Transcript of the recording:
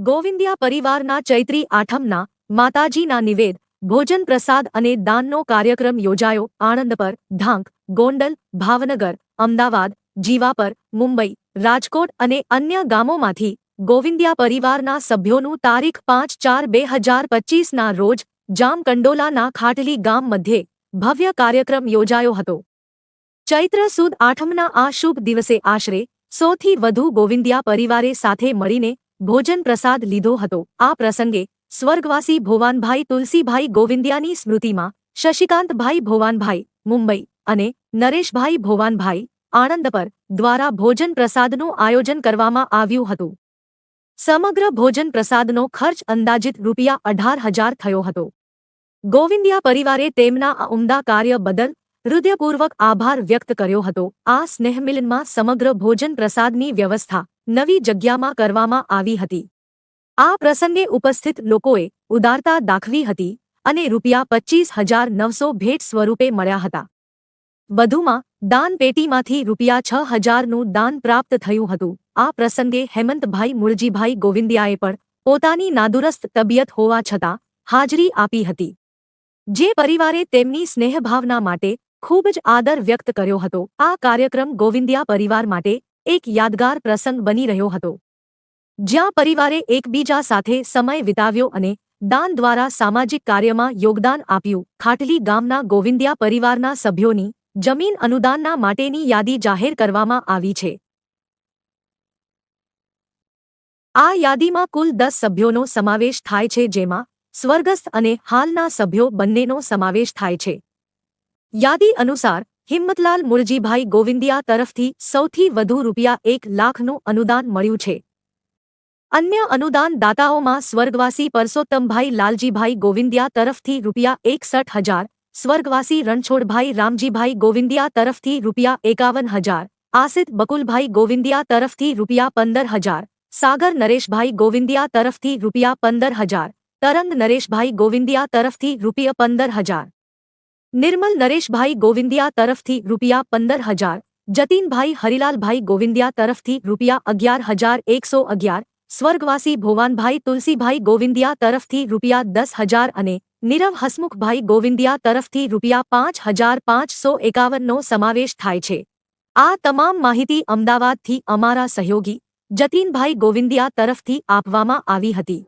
ગોવિંદિયા પરિવારના ચૈત્રી આઠમના માતાજીના નિવેદ, ભોજન પ્રસાદ અને દાનનો કાર્યક્રમ યોજાયો. આણંદ પર ધાંક, ગોંડલ, ભાવનગર, અમદાવાદ જીવાપર મુંબઈ, રાજકોટ અને અન્ય ગામોમાંથી ગોવિંદિયા પરિવારના સભ્યોનું તારીખ પાંચ ચાર બે હજાર પચીસના રોજ જામકંડોલાના ખાટલી ગામ મધ્યે ભવ્ય કાર્યક્રમ યોજાયો હતો. ચૈત્ર સુદ આઠમના આ શુભ દિવસે આશરે સોથી વધુ ગોવિંદિયા પરિવારે સાથે મળીને ભોજન પ્રસાદ લીધો હતો. આ પ્રસંગે સ્વર્ગવાસી ભોવાનભાઈ તુલસીભાઈ ગોવિંદિયાની સ્મૃતિમાં શશિકાંતભાઈ ભોવાનભાઈ, મુંબઈ અને નરેશભાઈ ભોવાનભાઈ આણંદ પર દ્વારા ભોજન પ્રસાદનું આયોજન કરવામાં આવ્યું હતું. સમગ્ર ભોજન પ્રસાદનો ખર્ચ અંદાજિત રૂપિયા અઢાર હજાર થયો હતો. ગોવિંદિયા પરિવારે તેમના આ ઉમદા કાર્ય બદલ હૃદયપૂર્વક આભાર વ્યક્ત કર્યો હતો. આ સ્નેહમિલનમાં સમગ્ર ભોજન પ્રસાદની વ્યવસ્થા નવી જગ્યામાં કરવામાં આવી હતી. આ પ્રસંગે ઉપસ્થિત લોકોએ ઉદારતા દાખવી હતી અને રૂપિયા પચ્ચીસ હજાર નવસો ભેટ સ્વરૂપે મળ્યા હતા. વધુમાં, દાનપેટીમાંથી રૂપિયા છ હજારનું દાન પ્રાપ્ત થયું હતું. આ પ્રસંગે હેમંતભાઈ મુળજીભાઈ ગોવિંદિયાએ પણ પોતાની નાદુરસ્ત તબિયત હોવા છતાં હાજરી આપી હતી. જે પરિવારે તેમની સ્નેહભાવના માટે ખૂબ જ આદર વ્યક્ત કર્યો હતો. આ કાર્યક્રમ ગોવિંદિયા પરિવાર માટે એક યાદગાર પ્રસંગ બની રહ્યો હતો. જ્યાં પરિવારે એકબીજા સાથે સમય વિતાવ્યો અને દાન દ્વારા સામાજિક કાર્યમાં યોગદાન આપ્યું. ખાટલી ગામના ગોવિંદિયા પરિવારના સભ્યોની જમીન અનુદાનના માટેની યાદી જાહેર કરવામાં આવી છે. આ યાદીમાં કુલ દસ સભ્યોનો સમાવેશ થાય છે, જેમાં સ્વર્ગસ્થ અને હાલના સભ્યો બંનેનો સમાવેશ થાય છે. યાદી અનુસાર, હિંમતલાલ મુરજીભાઈ ગોવિંદિયા તરફથી સૌથી વધુ રૂપિયા એક લાખનું અનુદાન મળ્યું છે. અન્ય અનુદાન દાતાઓમાં સ્વર્ગવાસી પરસોત્તમભાઈ લાલજીભાઈ ગોવિંદિયા તરફથી રૂપિયા એકસઠ હજાર, સ્વર્ગવાસી રણછોડભાઈ રામજીભાઈ ગોવિંદિયા તરફથી રૂપિયા એકાવન હજાર, આસિત બકુલભાઈ ગોવિંદિયા તરફથી રૂપિયા પંદર હજાર, સાગર નરેશભાઈ ગોવિંદિયા તરફથી રૂપિયા પંદર હજાર, તરંગ નરેશભાઈ ગોવિંદિયા તરફથી રૂપિયા પંદર હજાર. નિર્મલ નરેશભાઈ ગોવિંદિયા તરફથી રૂપિયા પંદર હજાર, જતીનભાઈ હરિલાલભાઈ ગોવિંદિયા તરફથી રૂપિયા અગિયાર હજાર એકસો અગિયાર, સ્વર્ગવાસી ભોવાનભાઈ તુલસીભાઈ ગોવિંદિયા તરફથી રૂપિયા દસ હજાર અને નીરવ હસમુખભાઈ ગોવિંદિયા તરફથી રૂપિયા પાંચ હજાર પાંચસો એકાવનનો સમાવેશ થાય છે. આ તમામ માહિતી અમદાવાદથી અમારા સહયોગી જતીનભાઈ ગોવિંદિયા તરફથી આપવામાં આવી હતી.